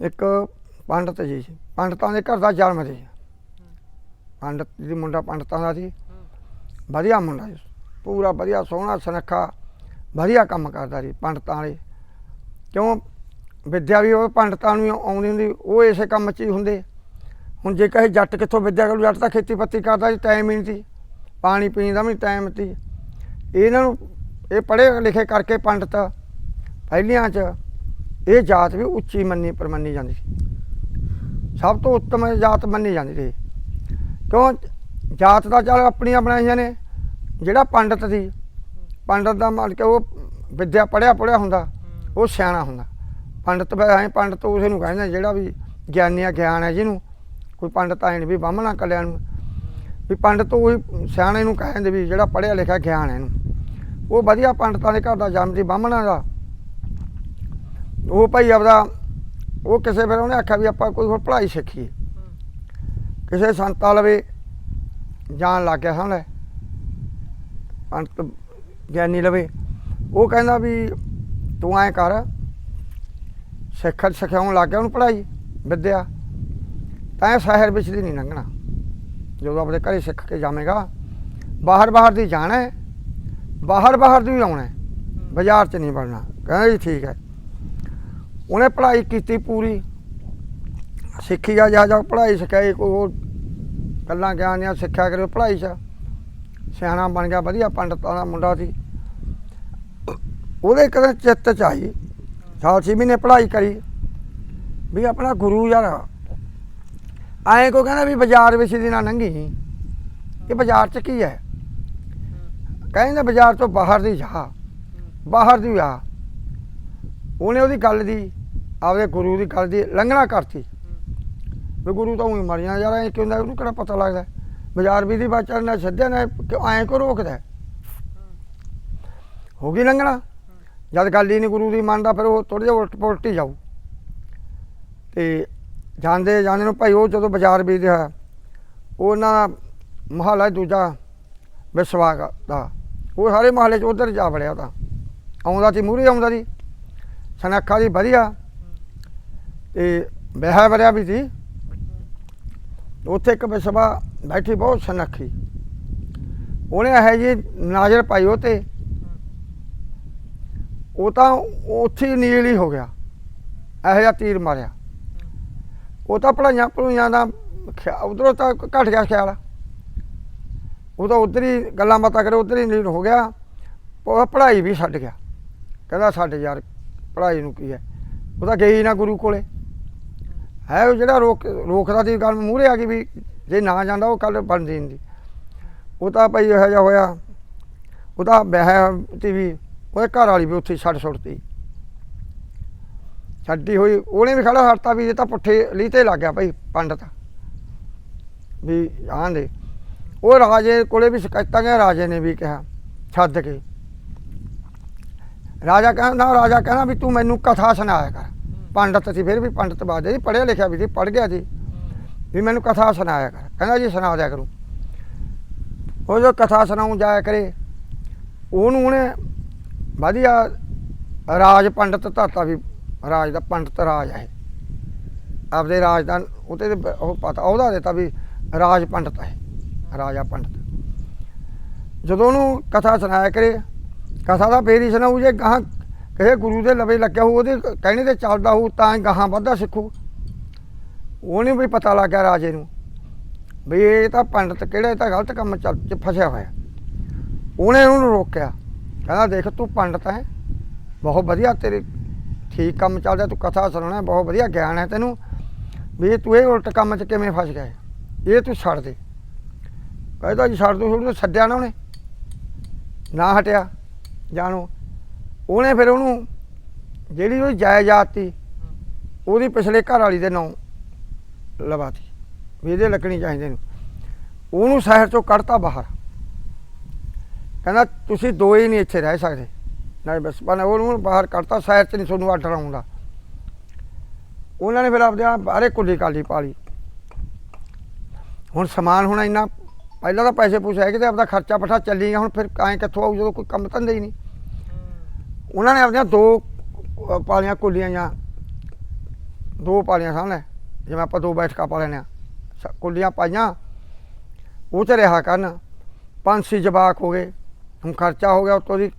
ਇੱਕ ਪੰਡਤ ਜੀ ਸੀ। ਪੰਡਤਾਂ ਦੇ ਘਰ ਦਾ ਜਨਮ ਸੀ। ਪੰਡਤ ਜੀ ਮੁੰਡਾ ਪੰਡਤਾਂ ਦਾ ਸੀ। ਵਧੀਆ ਮੁੰਡਾ ਸੀ। ਪੂਰਾ ਵਧੀਆ, ਸੋਹਣਾ, ਸੁਨੱਖਾ, ਵਧੀਆ ਕੰਮ ਕਰਦਾ ਸੀ ਪੰਡਤਾਂ ਵਾਲੇ। ਕਿਉਂ? ਵਿਦਿਆ ਵੀ ਉਹ ਪੰਡਤਾਂ ਨੂੰ ਆਉਂਦੀ ਹੁੰਦੀ, ਉਹ ਇਸੇ ਕੰਮ 'ਚ ਹੀ ਹੁੰਦੇ। ਹੁਣ ਜੇ ਕਹੇ ਜੱਟ ਕਿੱਥੋਂ ਵਿਦਿਆ ਕਰੂ, ਜੱਟ ਤਾਂ ਖੇਤੀਪੱਤੀ ਕਰਦਾ ਸੀ ਟਾਈਮ ਹੀ ਨਹੀਂ ਸੀ। ਪਾਣੀ ਪੀਣ ਦਾ ਵੀ ਟਾਈਮ ਸੀ। ਇਹਨਾਂ ਨੂੰ ਇਹ ਪੜ੍ਹੇ ਲਿਖੇ ਕਰਕੇ ਪੰਡਤ, ਪਹਿਲੀਆਂ 'ਚ ਇਹ ਜਾਤ ਵੀ ਉੱਚੀ ਮੰਨੀ ਪਰਮੰਨੀ ਜਾਂਦੀ ਸੀ। ਸਭ ਤੋਂ ਉੱਤਮ ਜਾਤ ਮੰਨੀ ਜਾਂਦੀ ਸੀ। ਕਿਉਂ? ਜਾਤ ਦਾ ਚੱਲ ਆਪਣੀਆਂ ਬਣਾਈਆਂ ਨੇ। ਜਿਹੜਾ ਪੰਡਤ ਸੀ, ਪੰਡਤ ਦਾ ਮੰਨ ਕੇ ਉਹ ਵਿਦਿਆ ਪੜਿਆ ਪੜਿਆ ਹੁੰਦਾ, ਉਹ ਸਿਆਣਾ ਹੁੰਦਾ। ਪੰਡਤ ਐ, ਪੰਡਤ ਉਸ ਨੂੰ ਕਹਿੰਦੇ ਜਿਹੜਾ ਵੀ ਗਿਆਨੀਆ ਗਿਆਨ ਹੈ ਜਿਹਨੂੰ, ਕੋਈ ਪੰਡਤ ਆਏ ਨੇ ਵੀ ਬਾਹਮਣਾ ਕਲਿਆਂ ਨੂੰ। ਵੀ ਪੰਡਤ ਉਹੀ ਸਿਆਣੇ ਨੂੰ ਕਹਿੰਦੇ ਵੀ ਜਿਹੜਾ ਪੜਿਆ ਲਿਖਿਆ ਗਿਆਨ ਹੈ ਇਹਨੂੰ। ਉਹ ਵਧੀਆ ਪੰਡਤਾਂ ਦੇ ਘਰ ਦਾ ਜਨਮ ਸੀ ਬਾਹਮਣਾ ਦਾ। ਉਹ ਭਾਈ ਆਪਦਾ, ਉਹ ਕਿਸੇ ਫਿਰ ਉਹਨੇ ਆਖਿਆ ਵੀ ਆਪਾਂ ਕੋਈ ਹੋਰ ਪੜ੍ਹਾਈ ਸਿੱਖੀਏ। ਕਿਸੇ ਸੰਤਾਂ ਲਵੇ ਜਾਣ ਲੱਗ ਗਿਆ ਸਾਹਮਣੇ ਪੰਡਤ ਗਿਆਨੀ ਲਵੇ। ਉਹ ਕਹਿੰਦਾ ਵੀ ਤੂੰ ਐਂ ਕਰ, ਸਿੱਖ ਸਿਖਾਉਣ ਲੱਗ ਗਿਆ ਉਹਨੂੰ ਪੜ੍ਹਾਈ, ਵਿੱਦਿਆ। ਤਾਂ ਇਹ ਸ਼ਹਿਰ ਵਿੱਚ ਦੀ ਨਹੀਂ ਲੰਘਣਾ। ਜਦੋਂ ਆਪਣੇ ਘਰੇ ਸਿੱਖ ਕੇ ਜਾਵੇਂਗਾ, ਬਾਹਰ ਬਾਹਰ ਦੀ ਜਾਣਾ ਹੈ, ਬਾਹਰ ਬਾਹਰ ਦੀ ਆਉਣਾ ਬਾਜ਼ਾਰ 'ਚ ਨਹੀਂ ਬਣਨਾ ਕਹਿੰਦਾ ਜੀ ਠੀਕ ਹੈ। ਉਹਨੇ ਪੜ੍ਹਾਈ ਕੀਤੀ ਪੂਰੀ। ਸਿੱਖੀ ਗਿਆ ਜਾ ਜਾ ਪੜ੍ਹਾਈ ਸਿਖਾਈ, ਕੋਈ ਹੋਰ ਗੱਲਾਂ ਗਿਆਨੀਆਂ ਸਿੱਖਿਆ ਕਰੇ ਪੜ੍ਹਾਈ 'ਚ। ਸਿਆਣਾ ਬਣ ਗਿਆ, ਵਧੀਆ ਪੰਡਤਾਂ ਦਾ ਮੁੰਡਾ ਸੀ। ਉਹਦੇ ਕਦੇ ਚਿੱਤ 'ਚ ਆਈ, ਸਾਲ ਛੇ ਮਹੀਨੇ ਪੜ੍ਹਾਈ ਕਰੀ, ਵੀ ਆਪਣਾ ਗੁਰੂ ਯਾਰ, ਐਂ ਕੋ ਕਹਿੰਦਾ ਵੀ ਬਾਜ਼ਾਰ ਵਿੱਚ ਦੀ ਨਾ ਲੰਘੀ ਇਹ ਬਾਜ਼ਾਰ 'ਚ ਕੀ ਹੈ? ਕਹਿੰਦਾ ਬਾਜ਼ਾਰ ਤੋਂ ਬਾਹਰ ਦੀ ਜਾ, ਬਾਹਰ ਦੀ ਆ। ਉਹਨੇ ਉਹਦੀ ਗੱਲ ਦੀ ਆਪਦੇ ਗੁਰੂ ਦੀ ਗੱਲ ਦੀ ਲੰਘਣਾ ਕਰਤੀ। ਵੀ ਗੁਰੂ ਤਾਂ ਉਹੀ ਮਰ ਜਾਂਦਾ ਯਾਰ ਐ ਕਿਉਂ ਹੁੰਦਾ ਉਹਨੂੰ ਕਿਹੜਾ ਪਤਾ ਲੱਗਦਾ? ਬਾਜ਼ਾਰ ਵੀ ਦੀ ਬਾਚਾ ਨਾ ਛੱਡਿਆ ਨਾ ਐਂ ਕੋ ਰੋਕਦਾ? ਹੋ। ਗਈ ਲੰਘਣਾ। ਜਦ ਗੱਲ ਹੀ ਨਹੀਂ ਗੁਰੂ ਦੀ ਮੰਨਦਾ ਫਿਰ ਉਹ ਥੋੜੇ ਜਿਹਾ ਉਲਟ ਪੁਲਟ ਹੀ ਜਾਊ। ਤੇ ਜਾਂਦੇ ਜਾਂਦੇ ਨੂੰ ਭਾਈ ਉਹ ਜਦੋਂ ਬਾਜ਼ਾਰ ਵੀ ਹੋਇਆ ਉਹ ਉਹਨਾਂ ਦਾ ਮਹੱਲਾ ਦੂਜਾ ਵਿਸਵਾਗ ਦਾ ਉਹ ਸਾਰੇ ਮਹੱਲੇ 'ਚ ਉਧਰ ਜਾ ਵੜਿਆ ਤਾਂ ਆਉਂਦਾ ਸੀ ਮੂਹਰੇ ਆਉਂਦਾ ਸੀ। ਸਨੱਖਾ ਦੀ ਵਧੀਆ ਤੇ ਵਿਆਹ ਵੀ ਸੀ ਉੱਥੇ ਇੱਕ ਵਿਸਵਾ ਬੈਠੀ ਬਹੁਤ ਸਨੱਖੀ। ਉਹਨੇ ਇਹ ਜੀ ਨਾਜ਼ਰ ਪਾਈ ਉਹ ਤੇ ਉਹ ਤਾਂ ਉੱਥੇ ਨੀਲ ਹੀ ਹੋ ਗਿਆ। ਇਹੋ ਜਿਹਾ ਤੀਰ ਮਾਰਿਆ। ਉਹ ਤਾਂ ਪੜਾਈਆਂ ਪੜੂਈਆਂ ਦਾ ਉਧਰੋਂ ਤਾਂ ਘਟ ਗਿਆ ਖਿਆਲ। ਉਹ ਤਾਂ ਉਧਰ ਹੀ ਗੱਲਾਂ ਬਾਤਾਂ ਕਰੇ, ਉਧਰ ਹੀ ਨੀਲ ਹੋ ਗਿਆ। ਉਹ ਪੜ੍ਹਾਈ ਵੀ ਛੱਡ ਗਿਆ। ਕਹਿੰਦਾ ਛੱਡ ਯਾਰ, ਪੜ੍ਹਾਈ ਨੂੰ ਕੀ ਹੈ? ਉਹ ਤਾਂ ਗਈ ਨਾ ਗੁਰੂ ਕੋਲੇ। ਹੈ ਉਹ ਜਿਹੜਾ ਰੋਕ ਰੋਕਦਾ ਦੀ ਗੱਲ ਮੂਹਰੇ ਆ ਗਈ ਵੀ ਜੇ ਨਾ ਜਾਂਦਾ ਉਹ ਕੱਲ ਬਣਦੀ ਨਹੀਂ ਉਹ ਤਾਂ ਭਾਈ ਇਹੋ ਜਿਹਾ ਹੋਇਆ। ਉਹਦਾ ਬਹਿ ਤੇ ਵੀ ਉਹਦੇ ਘਰ ਵਾਲੀ ਵੀ ਉੱਥੇ ਛੱਡ ਛੁੱਟਤੀ ਛੱਡੀ ਹੋਈ, ਉਹਨੇ ਵੀ ਖੜਾ ਹੜਤਾ ਵੀ ਇਹ ਤਾਂ ਪੁੱਠੇ ਲੀਤੇ ਲੱਗ ਗਿਆ ਭਾਈ ਪੰਡਤ। ਵੀ ਆਂ ਦੇ ਉਹ ਰਾਜੇ ਕੋਲੇ ਵੀ ਸ਼ਿਕਾਇਤਾਂ ਗਿਆ, ਰਾਜੇ ਨੇ ਵੀ ਕਿਹਾ, ਛੱਡ ਕੇ। ਰਾਜਾ ਕਹਿੰਦਾ ਰਾਜਾ ਕਹਿੰਦਾ ਵੀ ਤੂੰ ਮੈਨੂੰ ਕਥਾ ਸੁਣਾਇਆ ਕਰ। ਪੰਡਤ ਸੀ, ਫਿਰ ਵੀ ਪੰਡਤ ਬਾਦੇ ਜੀ, ਪੜ੍ਹਿਆ ਲਿਖਿਆ ਵੀ ਸੀ, ਪੜ੍ਹ ਗਿਆ ਸੀ ਵੀ ਮੈਨੂੰ ਕਥਾ ਸੁਣਾਇਆ ਕਰ। ਕਹਿੰਦਾ ਜੀ ਸੁਣਾ ਦਿਆ ਕਰੂੰ। ਉਹ ਜੋ ਕਥਾ ਸੁਣਾਉਂ ਜਾਇਆ ਕਰੇ, ਉਹਨੂੰ ਉਹਨੇ ਵਧੀਆ ਰਾਜ ਪੰਡਤ ਧਾਤਾ ਵੀ, ਰਾਜ ਦਾ ਪੰਡਤ ਰਾਜ ਹੈ ਆਪਦੇ ਰਾਜ ਦਾ ਉਹਤੇ ਉਹ ਪਤਾ, ਉਹਦਾ ਦਿੱਤਾ ਵੀ ਰਾਜ ਪੰਡਤ ਹੈ ਰਾਜਾ ਪੰਡਤ। ਜਦੋਂ ਉਹਨੂੰ ਕਥਾ ਸੁਣਾਇਆ ਕਰੇ, ਕਥਾ ਦਾ ਫੇਰ ਹੀ ਸੁਣਾਊ ਜੇ ਗਾਹਾਂ ਇਹ ਗੁਰੂ ਦੇ ਲਵੇ ਲੱਗਿਆ ਹੋ ਉਹਦੇ ਕਹਿਣੇ ਤੇ ਚੱਲਦਾ ਹੋ ਤਾਂ ਹੀ ਗਾਹਾਂ ਵੱਧਦਾ ਸਿੱਖੂ। ਉਹਨੇ ਵੀ ਪਤਾ ਲੱਗ ਗਿਆ ਰਾਜੇ ਨੂੰ। ਵੀ ਇਹ ਤਾਂ ਪੰਡਤ ਕਿਹੜਾ, ਇਹ ਤਾਂ ਗਲਤ ਕੰਮ ਚੱਲ ਚ ਫਸਿਆ ਹੋਇਆ। ਉਹਨੇ ਉਹਨੂੰ ਰੋਕਿਆ। ਕਹਿੰਦਾ, ਦੇਖ, ਤੂੰ ਪੰਡਤ ਹੈ। ਬਹੁਤ ਵਧੀਆ ਤੇਰੇ ਠੀਕ ਕੰਮ ਚੱਲਦਾ, ਤੂੰ ਕਥਾ ਸੁਣਾਉਣਾ ਬਹੁਤ ਵਧੀਆ ਗਿਆਨ ਹੈ ਤੈਨੂੰ। ਵੀ ਤੂੰ ਇਹ ਉਲਟ ਕੰਮ 'ਚ ਕਿਵੇਂ ਫਸ ਗਿਆ ਇਹ ਤੂੰ ਛੱਡ ਦੇ। ਕਹਿੰਦਾ, ਜੀ, ਛੱਡ ਦੂੰ, ਛੱਡ ਛੱਡਿਆ ਨਾ ਉਹਨੇ। ਨਾ ਹਟਿਆ। ਜਾਣੋ ਉਹਨੇ ਫਿਰ ਉਹਨੂੰ ਜਿਹੜੀ ਉਹ ਜਾਇਦਾਦ ਤੀ, ਉਹਦੀ ਪਿਛਲੇ ਘਰ ਵਾਲੀ ਦੇ ਨਾਂ ਲਵਾਤੀ, ਵੀ ਇਹਦੇ ਲੱਗਣੀ ਚਾਹੀਦੇ ਨੂੰ ਉਹਨੂੰ ਸ਼ਹਿਰ ਚੋਂ ਕੱਢਤਾ ਬਾਹਰ। ਕਹਿੰਦਾ, ਤੁਸੀਂ ਦੋ ਹੀ ਨਹੀਂ ਇੱਥੇ ਰਹਿ ਸਕਦੇ। ਨਹੀਂ ਬਸ ਬਣਾ ਉਹਨੂੰ ਬਾਹਰ ਕੱਢਤਾ, ਸ਼ਹਿਰ 'ਚ ਨਹੀਂ ਤੁਹਾਨੂੰ ਆਰਡਰ ਆਉਂਦਾ ਉਹਨਾਂ ਨੇ ਫਿਰ ਆਪਦੇ ਆਪ ਬਾਹਰੇ ਕੁੱਲੀ ਕਾਲੀ ਪਾਲੀ ਹੁਣ ਸਮਾਨ ਹੁਣ ਇੰਨਾ, ਪਹਿਲਾਂ ਤਾਂ ਪੈਸੇ ਪੂਸੇ ਹੈਗੇ ਤੇ ਆਪਦਾ ਖਰਚਾ ਪਠਾ ਚੱਲੀ ਗਿਆ, ਹੁਣ ਫਿਰ ਐਂ ਕਿੱਥੋਂ ਆਊ, ਜਦੋਂ ਕੋਈ ਕੰਮ ਧੰਦਾ ਹੀ ਨਹੀਂ। ਉਹਨਾਂ ਨੇ ਆਪਦੀਆਂ ਦੋ ਪਾਲੀਆਂ ਕੁੱਲੀਆਂ ਜਾਂ ਦੋ ਪਾਲੀਆਂ ਸਾਹਮਣੇ, ਜਿਵੇਂ ਆਪਾਂ ਦੋ ਬੈਠਕਾ ਪਾ ਲੈਣੇ ਆ ਸ- ਕੁੱਲੀਆਂ ਪਾਈਆਂ, ਉਹ ਤੇ ਰਿਹਾ ਕਰਨ। ਪੰਛੀ ਜਵਾਕ ਹੋ ਗਏ, ਹੁਣ ਖਰਚਾ ਹੋ ਗਿਆ ਉਤੋਂ ਦੀ।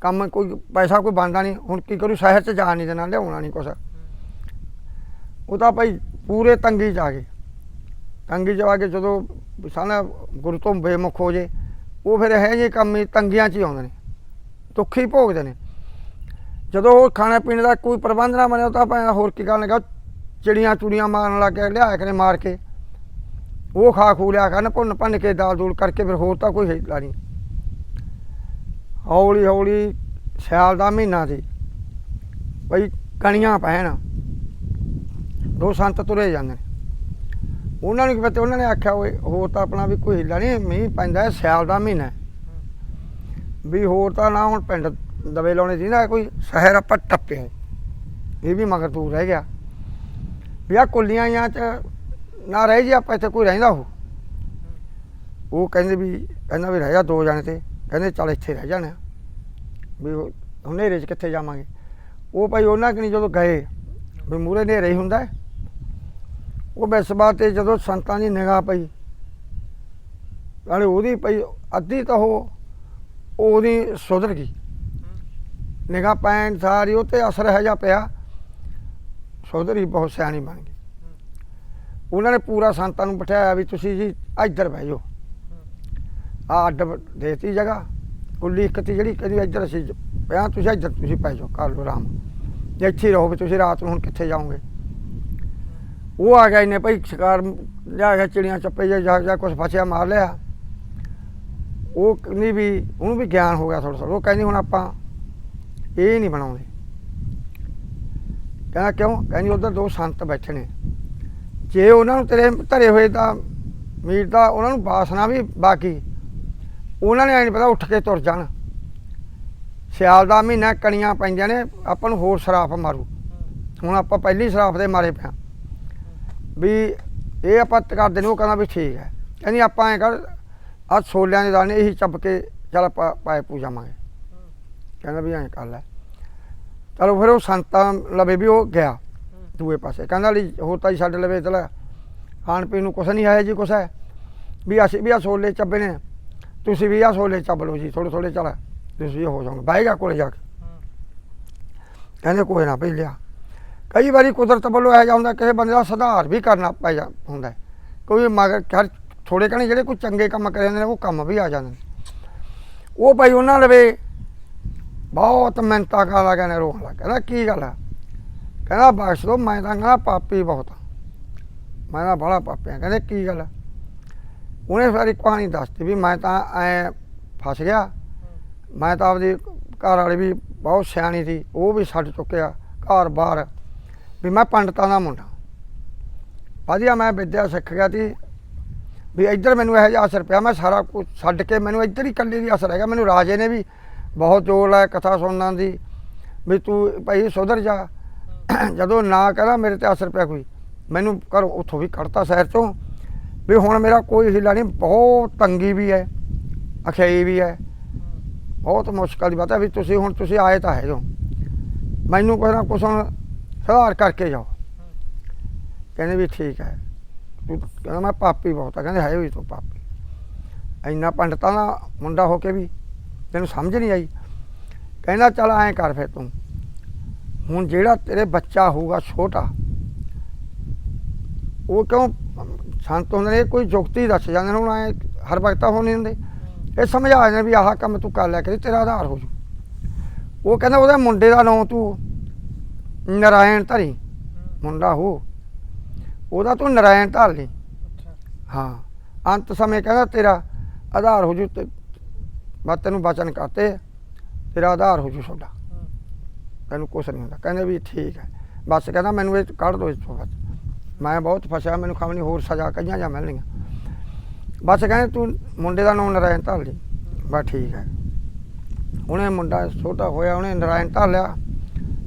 ਕੰਮ ਕੋਈ, ਪੈਸਾ ਕੋਈ ਬਣਦਾ ਨਹੀਂ। ਹੁਣ ਕੀ ਕਰੂ, ਸ਼ਹਿਰ ਚ ਜਾ ਨਹੀਂ ਦੇਣਾ, ਲਿਆਉਣਾ ਨਹੀਂ ਕੁਛ। ਉਹ ਤਾਂ ਭਾਈ ਪੂਰੇ ਤੰਗੀ ਚ ਆ ਗਏ। ਤੰਗੀ ਚ ਆ ਕੇ ਜਦੋਂ ਸਾਨਾ ਗੁਰੂ ਤੋਂ ਬੇਮੁਖ ਹੋ ਜੇ, ਉਹ ਫਿਰ ਇਹ ਜਿਹੇ ਕੰਮ ਹੀ ਤੰਗੀਆਂ ਚ ਹੀ ਆਉਂਦੇ ਨੇ। ਦੁੱਖ ਹੀ ਭੋਗਦੇ ਨੇ। ਜਦੋਂ ਉਹ ਖਾਣੇ ਪੀਣੇ ਦਾ ਕੋਈ ਪ੍ਰਬੰਧ ਨਾ ਬਣਿਆ, ਤਾਂ ਭਾਵੇਂ ਹੋਰ ਕੀ ਕਰਨ ਲੱਗਾ ਚਿੜੀਆਂ ਚੁੜੀਆਂ ਮਾਰਨ ਲੱਗ ਗਿਆ ਲਿਆ ਕਰੇ ਮਾਰ ਕੇ। ਉਹ ਖਾ ਖੂ ਲਿਆ ਕਰਨ, ਭੁੰਨ ਭੰਨ ਕੇ ਦਾਲ ਦੂਲ ਕਰਕੇ ਫਿਰ ਹੋਰ ਤਾਂ ਕੋਈ ਹਿੱਲਾ ਨਹੀਂ। ਹੌਲੀ ਹੌਲੀ ਸਿਆਲ ਦਾ ਮਹੀਨਾ ਸੀ। ਬਈ ਕਣੀਆਂ ਪੈਣ, ਦੋ ਸੰਤ ਤੁਰੇ ਜਾਂਦੇ ਨੇ। ਉਹਨਾਂ ਨੂੰ ਕੀ ਪਤਾ, ਉਹਨਾਂ ਨੇ ਆਖਿਆ ਓਏ, ਹੋਰ ਤਾਂ ਆਪਣਾ ਵੀ ਕੋਈ ਹਿੱਲਾ ਨਹੀਂ, ਮੀਂਹ ਪੈਂਦਾ ਸਿਆਲ ਦਾ ਮਹੀਨਾ ਵੀ ਹੋਰ ਤਾਂ ਨਾ ਹੁਣ ਪਿੰਡ ਦਵੇ ਲਾਉਣੇ ਸੀ ਨਾ, ਕੋਈ ਸ਼ਹਿਰ ਆਪਾਂ ਟੱਪਿਆ ਇਹ ਵੀ ਮਗਰ ਦੂਰ ਰਹਿ ਗਿਆ। ਵੀ ਆ ਕੁੱਲੀਆਂ ਜਾਂ ਚ ਨਾ ਰਹਿ ਜੀ, ਆਪਾਂ ਇੱਥੇ ਕੋਈ ਰਹਿੰਦਾ ਹੋ ਉਹ ਕਹਿੰਦੇ ਵੀ ਕਹਿੰਦਾ ਵੀ ਰਹਿ ਜਾ ਦੋ ਜਾਣੇ ਤੇ। ਕਹਿੰਦੇ ਚੱਲ ਇੱਥੇ ਰਹਿ ਜਾਣਾ ਵੀ ਉਹ ਹਨੇਰੇ 'ਚ ਕਿੱਥੇ ਜਾਵਾਂਗੇ? ਉਹ ਭਾਈ ਉਹਨਾਂ ਕਨੀ ਜਦੋਂ ਗਏ, ਵੀ ਮੂਰੇ ਹਨੇਰੇ ਹੀ ਹੁੰਦਾ ਹੈ। ਉਹ ਬਿਸਬਾ ਤੇ ਜਦੋਂ ਸੰਤਾਂ ਦੀ ਨਿਗਾਹ ਪਈ, ਨਾਲੇ ਉਹਦੀ ਪਈ ਅੱਧੀ ਤਾਂ ਉਹ ਉਹਦੀ ਸੁਧਰ ਗਈ। ਨਿਗਾਹ ਪੈਣ ਸਾਰੀ ਉਹ ਤੇ ਅਸਰ ਹੈ ਜਾ ਪਿਆ। ਸੁਧਰੀ ਬਹੁਤ ਸਿਆਣੀ ਬਣ ਗਈ। ਉਹਨਾਂ ਨੇ ਪੂਰਾ ਸੰਤਾਂ ਨੂੰ ਬਿਠਾਇਆ ਵੀ ਤੁਸੀਂ ਜੀ ਇੱਧਰ ਬਹਿ ਜਾਓ। ਆ ਅੱਡ ਦੇਤੀ ਜਗ੍ਹਾ, ਕੁੱਲੀ ਇੱਕ ਤੀ ਜਿਹੜੀ ਕਹਿੰਦੀ ਇੱਧਰ ਅਸੀਂ ਪਿਆ, ਤੁਸੀਂ ਇੱਧਰ ਤੁਸੀਂ ਪੈ ਜਾਓ, ਕਰ ਲਓ ਆਰਾਮ। ਜੇ ਇੱਥੇ ਰਹੋ ਵੀ ਤੁਸੀਂ ਰਾਤ ਨੂੰ ਹੁਣ ਕਿੱਥੇ ਜਾਓਗੇ? ਉਹ ਆ ਗਿਆ ਇਹਨੇ ਭਾਈ ਸ਼ਿਕਾਰ ਲਿਆ ਗਿਆ, ਚਿੜੀਆਂ ਚੱਪੇ ਜਾਂ ਜਾ ਜਾ ਕੁਝ ਫਸਿਆ ਮਾਰ ਲਿਆ। ਉਹ ਕਹਿੰਦੀ ਵੀ ਉਹਨੂੰ ਵੀ ਗਿਆਨ ਹੋ ਗਿਆ ਥੋੜਾ ਥੋੜਾ ਉਹ ਕਹਿੰਦੀ ਹੁਣ ਆਪਾਂ ਇਹ ਨਹੀਂ ਬਣਾਉਂਦੇ। ਕਹਿੰਦਾ ਕਿਉਂ? ਕਹਿੰਦੀ ਉਧਰ ਦੋ ਸੰਤ ਬੈਠੇ ਨੇ। ਜੇ ਉਹਨਾਂ ਨੂੰ ਤੇਰੇ ਧਰੇ ਹੋਏ ਤਾਂ ਮੀਟ ਦਾ ਉਹਨਾਂ ਨੂੰ ਬਾਸਨਾ ਵੀ ਬਾਕੀ। ਉਹਨਾਂ ਨੇ ਐਂ ਨਹੀਂ ਪਤਾ ਉੱਠ ਕੇ ਤੁਰ ਜਾਣ। ਸਿਆਲ ਦਾ ਮਹੀਨਾ ਕਣੀਆਂ ਪੈਂਦੀਆਂ ਨੇ, ਆਪਾਂ ਨੂੰ ਹੋਰ ਸ਼ਰਾਫ ਮਾਰੂ। ਹੁਣ ਆਪਾਂ ਪਹਿਲੀ ਸ਼ਰਾਫ ਦੇ ਮਾਰੇ ਪਿਆ। ਵੀ ਇਹ ਆਪਾਂ ਕਰਦੇ ਨੇ ਉਹ ਕਹਿੰਦਾ ਵੀ ਠੀਕ ਹੈ। ਕਹਿੰਦੀ ਆਪਾਂ ਐ ਕਰ ਆ ਛੋਲਿਆਂ ਦੇ ਦਾਣੇ ਇਹੀ ਚੱਪ ਕੇ ਚੱਲ ਆਪਾਂ ਪਾਏ ਪੂਜਾਵਾਂਗੇ ਕਹਿੰਦਾ ਵੀ ਐਂ ਕਰ ਲੈ। ਚਲੋ ਫਿਰ ਉਹ ਸੰਤਾਂ ਲਵੇ ਵੀ ਉਹ ਗਿਆ ਦੂਏ ਪਾਸੇ। ਕਹਿੰਦਾ ਲਈ ਹੋਰ ਤਾਂ ਜੀ ਸਾਡੇ ਲਵੇ, ਚਲਾ ਖਾਣ ਪੀਣ ਨੂੰ ਕੁਛ ਨਹੀਂ ਹੈ ਜੀ ਕੁਛ ਹੈ। ਵੀ ਅਸੀਂ ਵੀ ਆ ਛੋਲੇ ਚੱਬੇ ਨੇ। ਤੁਸੀਂ ਵੀ ਆ ਛੋਲੇ ਚੱਬ ਲਓ ਜੀ ਥੋੜੇ ਥੋੜੇ ਚਲ, ਤੁਸੀਂ ਵੀ ਹੋ ਜਾਓਗੇ। ਬਾਈਗਾ ਕੋਲੇ ਜਾ ਕੇ। ਕਹਿੰਦੇ ਕੋਈ ਨਾ ਭਈ ਲਿਆ। ਕਈ ਵਾਰੀ ਕੁਦਰਤ ਵੱਲੋਂ ਇਹ ਜਾਂਦਾ ਕਿਸੇ ਬੰਦੇ ਦਾ ਸੁਧਾਰ ਵੀ ਕਰਨਾ ਪੈ ਜਾ ਹੁੰਦਾ ਕੋਈ ਮਗਰ ਘਰ ਥੋੜੇ ਕਣੇ ਜਿਹੜੇ ਕੋਈ ਚੰਗੇ ਕੰਮ ਕਰੇ ਜਾਂਦੇ ਨੇ, ਉਹ ਕੰਮ ਵੀ ਆ ਜਾਂਦੇ ਨੇ। ਉਹ ਭਾਈ ਉਹਨਾਂ ਲਵੇ ਬਹੁਤ ਮਿਹਨਤਾਂ ਕਰਨ ਲੱਗਾ ਨੇ ਰੋਣ ਲੱਗਾ ਕਹਿੰਦਾ ਕੀ ਗੱਲ ਆ? ਕਹਿੰਦਾ ਬਖਸ਼ ਦੋ, ਮੈਂ ਤਾਂ ਕਹਿੰਦਾ ਪਾਪੀ ਬਹੁਤ ਮੈਂ ਤਾਂ ਬੜਾ ਪਾਪਿਆ ਕਹਿੰਦੇ ਕੀ ਗੱਲ ਉਹਨੇ ਸਾਰੀ ਕਹਾਣੀ ਦੱਸਤੀ ਵੀ ਮੈਂ ਤਾਂ ਐ ਫਸ ਗਿਆ। ਮੈਂ ਤਾਂ ਆਪਦੀ ਘਰ ਵਾਲੀ ਵੀ ਬਹੁਤ ਸਿਆਣੀ ਸੀ, ਉਹ ਵੀ ਛੱਡ ਚੁੱਕਿਆ ਘਰ ਬਾਹਰ। ਵੀ ਮੈਂ ਪੰਡਤਾਂ ਦਾ ਮੁੰਡਾ। ਵਧੀਆ ਮੈਂ ਵਿਦਿਆ ਸਿੱਖ ਗਿਆ ਸੀ। ਵੀ ਇੱਧਰ ਮੈਨੂੰ ਇਹੋ ਜਿਹਾ ਅਸਰ ਪਿਆ, ਮੈਂ ਸਾਰਾ ਕੁਝ ਛੱਡ ਕੇ ਮੈਨੂੰ ਇੱਧਰ ਹੀ ਇਕੱਲੇ ਦੀ ਅਸਰ ਹੈਗਾ। ਮੈਨੂੰ ਰਾਜੇ ਨੇ ਵੀ ਬਹੁਤ ਜ਼ੋਰ ਲਾਇਆ ਕਥਾ ਸੁਣਨ ਦੀ, ਵੀ ਤੂੰ ਭਾਈ ਸੁਧਰ ਜਾ। ਜਦੋਂ ਨਾ ਕਹਦਾ, ਮੇਰੇ ਤੇ ਅਸਰ ਪਿਆ ਕੋਈ। ਮੈਨੂੰ ਘਰੋਂ ਉੱਥੋਂ ਵੀ ਕੱਢਤਾ ਸ਼ਹਿਰ ਚੋਂ। ਵੀ ਹੁਣ ਮੇਰਾ ਕੋਈ ਹਿੱਲਾ ਨਹੀਂ, ਬਹੁਤ ਤੰਗੀ ਵੀ ਹੈ ਅਖਿਆਈ ਵੀ ਹੈ। ਬਹੁਤ ਮੁਸ਼ਕਲ ਦੀ ਬਾਤ ਹੈ ਵੀ ਤੁਸੀਂ ਹੁਣ ਤੁਸੀਂ ਆਏ ਤਾਂ ਹੈ। ਜੋ ਮੈਨੂੰ ਕੁਛ ਨਾ ਕੁਛ ਹੁਣ ਸੁਧਾਰ ਕਰਕੇ ਜਾਓ। ਕਹਿੰਦੇ ਵੀ ਠੀਕ ਹੈ। ਤੂੰ ਕਹਿੰਦਾ ਮੈਂ ਪਾਪੀ ਬਹੁਤ ਆ। ਕਹਿੰਦੇ ਹੈ ਵੀ ਤੂੰ ਪਾਪੀ। ਇੰਨਾ ਪੰਡਤਾਂ ਦਾ ਮੁੰਡਾ ਹੋ ਕੇ ਵੀ ਤੈਨੂੰ ਸਮਝ ਨਹੀਂ ਆਈ। ਕਹਿੰਦਾ ਚੱਲ ਐਂ ਕਰ ਫਿਰ ਤੂੰ। ਹੁਣ ਜਿਹੜਾ ਤੇਰੇ ਬੱਚਾ ਹੋਊਗਾ ਛੋਟਾ ਉਹ ਕਿਉਂ ਸੰਤ ਹੁੰਦੇ ਨੇ ਕੋਈ ਜੁਗਤੀ ਦੱਸ ਜਾਂਦੇ ਨੇ ਹੁਣ ਐ ਹਰ ਵਕਤ ਹੋ ਨਹੀਂ ਹੁੰਦੇ ਇਹ ਸਮਝਾ ਜਾਂਦੇ ਵੀ ਆਹ ਕੰਮ ਤੂੰ ਕਰ ਲਿਆ ਕਰੀ ਤੇਰਾ ਆਧਾਰ ਹੋ ਜੂ। ਉਹ ਕਹਿੰਦਾ ਉਹਦੇ ਮੁੰਡੇ ਦਾ ਨਾਂ ਤੂੰ ਨਰਾਇਣ ਧਰੀ। ਮੁੰਡਾ ਹੋ ਉਹਦਾ ਤੂੰ ਨਰਾਇਣ ਧਰ ਲਈ। ਹਾਂ। ਅੰਤ ਸਮੇਂ ਕਹਿੰਦਾ ਤੇਰਾ ਆਧਾਰ ਹੋ ਜੂ ਤੇ ਮੈਂ ਤੈਨੂੰ ਬਚਨ ਕਰਤੇ ਤੇਰਾ ਆਧਾਰ ਹੋ ਜੂ ਤੁਹਾਡਾ। ਤੈਨੂੰ ਕੁਛ ਨਹੀਂ ਹੁੰਦਾ। ਕਹਿੰਦੇ ਵੀ ਠੀਕ ਹੈ। ਬਸ ਕਹਿੰਦਾ ਮੈਨੂੰ ਇਹ ਕੱਢ ਦੋ ਇਸ ਬਸ। ਮੈਂ ਬਹੁਤ ਫਸਿਆ, ਮੈਨੂੰ ਖਮਣੀ ਹੋਰ ਸਜ਼ਾ ਕਈਆਂ ਜਾਂ ਮਿਲਣੀਆਂ। ਬਸ ਕਹਿੰਦੇ ਤੂੰ ਮੁੰਡੇ ਦਾ ਨਾਮ ਨਰਾਇਣ ਧਾਲ ਜੀ ਬਸ ਠੀਕ ਹੈ। ਉਹਨੇ ਮੁੰਡਾ ਛੋਟਾ ਹੋਇਆ, ਉਹਨੇ ਨਰਾਇਣ ਧਰ ਲਿਆ।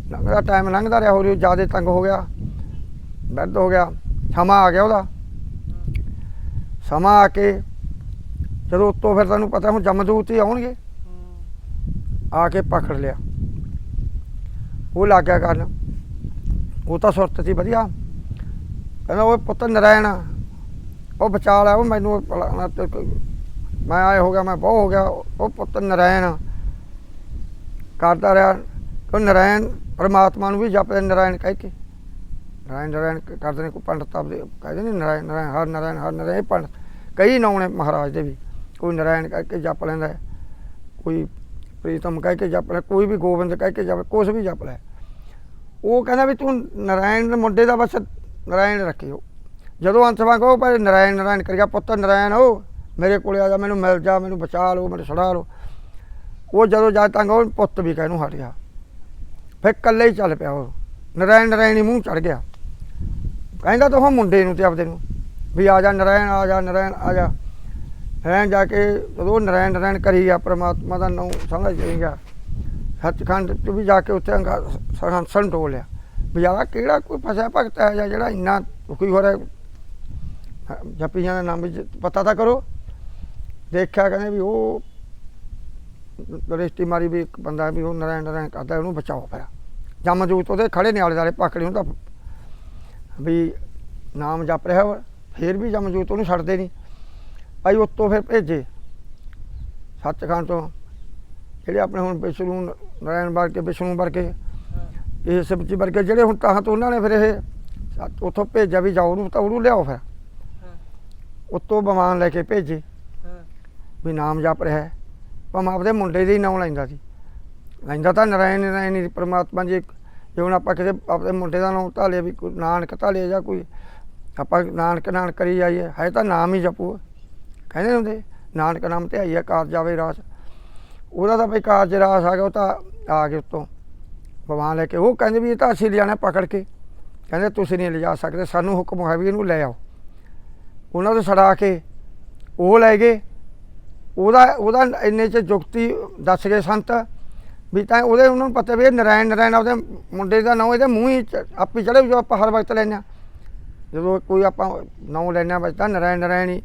ਲੰਘਦਾ ਟਾਈਮ ਲੰਘਦਾ ਰਿਹਾ, ਹੋਰ ਜ਼ਿਆਦਾ ਤੰਗ ਹੋ ਗਿਆ। ਦਰਦ ਹੋ ਗਿਆ। ਸਮਾਂ ਆ ਗਿਆ ਉਹਦਾ। ਸਮਾਂ ਆ ਕੇ ਜਦੋਂ ਉੱਤੋਂ ਫਿਰ ਤੁਹਾਨੂੰ ਪਤਾ ਹੁਣ ਜਮਦੂਤ ਹੀ ਆਉਣਗੇ। ਆ ਕੇ ਪਕੜ ਲਿਆ। ਉਹ ਲੱਗ ਗਿਆ ਕਰਨ ਉਹ ਤਾਂ ਸੁਰਤ ਸੀ ਵਧੀਆ। ਕਹਿੰਦਾ ਉਹ ਪੁੱਤ ਨਰਾਇਣ ਉਹ ਬਚਾ ਲਿਆ ਉਹ ਮੈਨੂੰ ਮੈਂ ਆਏ ਹੋ ਗਿਆ ਮੈਂ ਬਹੁ ਹੋ ਗਿਆ ਉਹ ਪੁੱਤ ਨਰਾਇਣ। ਕਰਦਾ ਰਿਹਾ। ਉਹ ਨਰਾਇਣ ਪਰਮਾਤਮਾ ਨੂੰ ਵੀ ਜਪਦੇ ਨਰਾਇਣ ਕਹਿ ਕੇ। ਨਰਾਇਣ ਨਰਾਇਣ ਕਰਦੇ ਨੇ ਕੋਈ ਪੰਡਤ ਆਪਦੇ ਕਹਿੰਦੇ ਨੇ ਨਰਾਇਣ ਨਰਾਇਣ ਹਰ ਨਰਾਇਣ ਹਰ ਨਰਾਇਣ ਇਹ ਪੰਡਤ। ਕਈ ਨਾਮ ਨੇ ਮਹਾਰਾਜ ਦੇ ਵੀ। ਕੋਈ ਨਰਾਇਣ ਕਹਿ ਕੇ ਜਪ ਲੈਂਦਾ ਹੈ, ਕੋਈ ਪ੍ਰੀਤਮ ਕਹਿ ਕੇ ਜਪ ਲੈ ਕੋਈ ਵੀ ਗੋਬਿੰਦ ਕਹਿ ਕੇ ਜਪ ਕੁਛ ਵੀ ਜਪ ਲੈ। ਉਹ ਕਹਿੰਦਾ ਵੀ ਤੂੰ ਨਰਾਇਣ ਮੁੰਡੇ ਦਾ ਬਸ ਨਰਾਇਣ ਰੱਖਿਓ ਜਦੋਂ ਅੰਤ ਵਾਂਗ ਉਹ ਪਰ ਨਰਾਇਣ ਨਰਾਇਣ ਕਰ ਗਿਆ ਪੁੱਤ ਨਰਾਇਣ ਉਹ ਮੇਰੇ ਕੋਲੇ ਆ ਜਾ ਮੈਨੂੰ ਮਿਲ ਜਾ ਮੈਨੂੰ ਬਚਾ ਲਓ ਮੈਨੂੰ ਛੁਡਾ ਲਓ। ਉਹ ਜਦੋਂ ਜਾ ਤੰਗ ਉਹ ਪੁੱਤ ਵੀ ਕਹਿਨੂੰ ਹਟ ਗਿਆ ਫਿਰ ਇਕੱਲੇ ਹੀ ਚੱਲ ਪਿਆ ਉਹ। ਨਰਾਇਣ ਨਰਾਇਣ ਹੀ ਮੂੰਹ ਚੜ ਗਿਆ। ਕਹਿੰਦਾ ਤਾਂ ਉਹ ਮੁੰਡੇ ਨੂੰ ਤੇ ਆਪਦੇ ਨੂੰ ਵੀ ਆ ਜਾ ਨਰਾਇਣ ਆ ਜਾ ਨਰਾਇਣ ਆ ਜਾ। ਰਹਿਣ ਜਾ ਕੇ ਜਦੋਂ ਨਰਾਇਣ ਨਰਾਇਣ ਕਰੀ ਗਿਆ ਪ੍ਰਮਾਤਮਾ ਦਾ ਨਾਮ ਸਮਝ ਜਾਏਗਾ ਸੱਚਖੰਡ ਚ ਵੀ ਜਾ ਕੇ ਉੱਥੇ ਅੰਗਾ ਸੰਸਨ ਟੋਲਿਆ ਵੀ ਯਾਰਾ ਕਿਹੜਾ ਕੋਈ ਫਸਿਆ ਭਗਤ ਹੈ ਜਾਂ ਜਿਹੜਾ ਇੰਨਾ ਦੁਖੀ ਹੋ ਰਿਹਾ? ਹੈ। ਜਪੀਆਂ ਦਾ ਨਾਮ ਪਤਾ ਤਾਂ ਕਰੋ। ਦੇਖਿਆ ਕਹਿੰਦੇ ਵੀ ਉਹ ਦ੍ਰਿਸ਼ਟੀ ਮਾਰੀ ਵੀ ਇੱਕ ਬੰਦਾ ਵੀ ਉਹ ਨਰਾਇਣ ਨਰਾਇਣ ਕਰਦਾ, ਉਹਨੂੰ ਬਚਾਓ ਫਿਰ। ਜਮਜੂਤ ਉਹਦੇ ਖੜੇ ਨੇ ਆਲੇ ਦਾਲੇ ਪਕੜੇ ਹੁੰਦਾ ਵੀ ਨਾਮ ਜਪ ਰਿਹਾ ਵਾ, ਫਿਰ ਵੀ ਜਮਜੂਤ ਉਹਨੂੰ ਛੱਡਦੇ ਨਹੀਂ ਭਾਈ ਉੱਤੋਂ ਫਿਰ ਭੇਜੇ। ਸੱਚਖੰਡ ਤੋਂ। ਜਿਹੜੇ ਆਪਣੇ ਹੁਣ ਵਿਸ਼ਨੂੰ ਨਾਰਾਇਣ ਵਰਗੇ ਵਿਸ਼ਨੂੰ ਵਰਗੇ ਇਹ ਸਬਜੀ ਵਰਗੇ ਜਿਹੜੇ ਹੁਣ ਤਾਂ ਤੋਂ ਉਹਨਾਂ ਨੇ ਫਿਰ ਇਹ ਉੱਥੋਂ ਭੇਜਿਆ ਵੀ ਜਾਓ ਉਹਨੂੰ ਤਾਂ ਉਹਨੂੰ ਲਿਆਓ ਫਿਰ। ਉੱਤੋਂ ਬਮਾਨ ਲੈ ਕੇ ਭੇਜੇ। ਵੀ ਨਾਮ ਜਪ ਰਿਹਾ ਹੈ। ਭਾਵੇਂ ਆਪਦੇ ਮੁੰਡੇ ਦੇ ਹੀ ਨਾਮ ਲੈਂਦਾ ਸੀ। ਲੈਂਦਾ ਤਾਂ ਨਰਾਇਣ ਨਰਾਇਣ ਹੀ ਪ੍ਰਮਾਤਮਾ ਜੀ ਜੇ ਹੁਣ ਆਪਾਂ ਕਿਸੇ ਆਪਦੇ ਮੁੰਡੇ ਦਾ ਨਾਮ ਧਾਲੇ ਵੀ ਕੋਈ ਨਾਨਕ ਧਾਲੇ ਜਾਂ ਕੋਈ ਆਪਾਂ ਨਾਨਕ ਨਾਨਕ ਕਰੀ ਜਾਈਏ ਹੈ ਤਾਂ ਨਾਮ ਹੀ ਜਪੋ। ਕਹਿੰਦੇ ਹੁੰਦੇ, ਨਾਨਕ ਨਾਮ ਤੇ ਆਈਏ ਕਾਰ ਜਾਵੇ ਰਾਸ। ਉਹਦਾ ਤਾਂ ਬਈ ਕਾਰਜ ਰਾਸ ਆ ਗਿਆ, ਉਹ ਤਾਂ ਆ ਗਏ ਉੱਤੋਂ। ਭਗਵਾਨ ਲੈ ਕੇ, ਉਹ ਕਹਿੰਦੇ ਵੀ ਇਹ ਤਾਂ ਅਸੀਂ ਲਿਜਾਣਾ ਪਕੜ ਕੇ। ਕਹਿੰਦੇ ਤੁਸੀਂ ਨਹੀਂ ਲਿਜਾ ਸਕਦੇ, ਸਾਨੂੰ ਹੁਕਮ ਹੈ ਵੀ ਇਹਨੂੰ ਲੈ ਆਓ। ਉਹਨਾਂ ਤੋਂ ਛੜਾ ਕੇ ਉਹ ਲੈ ਗਏ। ਉਹਦਾ ਉਹਦਾ ਇੰਨੇ ਚ ਜੁਗਤੀ ਦੱਸ ਗਏ ਸੰਤ ਵੀ ਤਾਂ ਉਹਦੇ, ਉਹਨਾਂ ਨੂੰ ਪਤਾ ਵੀ ਇਹ ਨਰਾਇਣ ਨਰਾਇਣ ਉਹਦੇ ਮੁੰਡੇ ਦਾ ਨਾਂ, ਇਹਦੇ ਮੂੰਹ ਹੀ ਚ- ਆਪੇ ਚੜੇ ਜੋ ਆਪਾਂ ਹਰ ਵਕਤ ਲੈਂਦੇ ਹਾਂ। ਜਦੋਂ ਕੋਈ ਆਪਾਂ ਨਾਂ ਲੈਂਦੇ ਹਾਂ ਤਾਂ ਨਰਾਇਣ ਨਰਾਇਣ ਹੀ।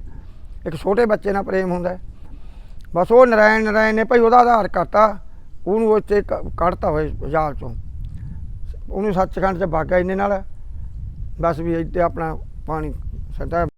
ਇੱਕ ਛੋਟੇ ਬੱਚੇ ਨਾਲ ਪ੍ਰੇਮ ਹੁੰਦਾ ਬਸ ਉਹ ਨਰਾਇਣ ਨਰਾਇਣ ਨੇ ਭਾਈ ਉਹਦਾ ਆਧਾਰ ਕਰਤਾ, ਉਹਨੂੰ ਉਹ 'ਚ ਕ- ਕੱਢਤਾ ਹੋਏ ਜਾਲ ਚੋਂ। ਉਹਨੂੰ ਸੱਚਖੰਡ ਚ ਬਾਗਾ ਇੰਨੇ ਨਾਲ। ਬਸ ਵੀ ਇੱਥੇ ਆਪਣਾ ਪਾਣੀ ਸਦਾ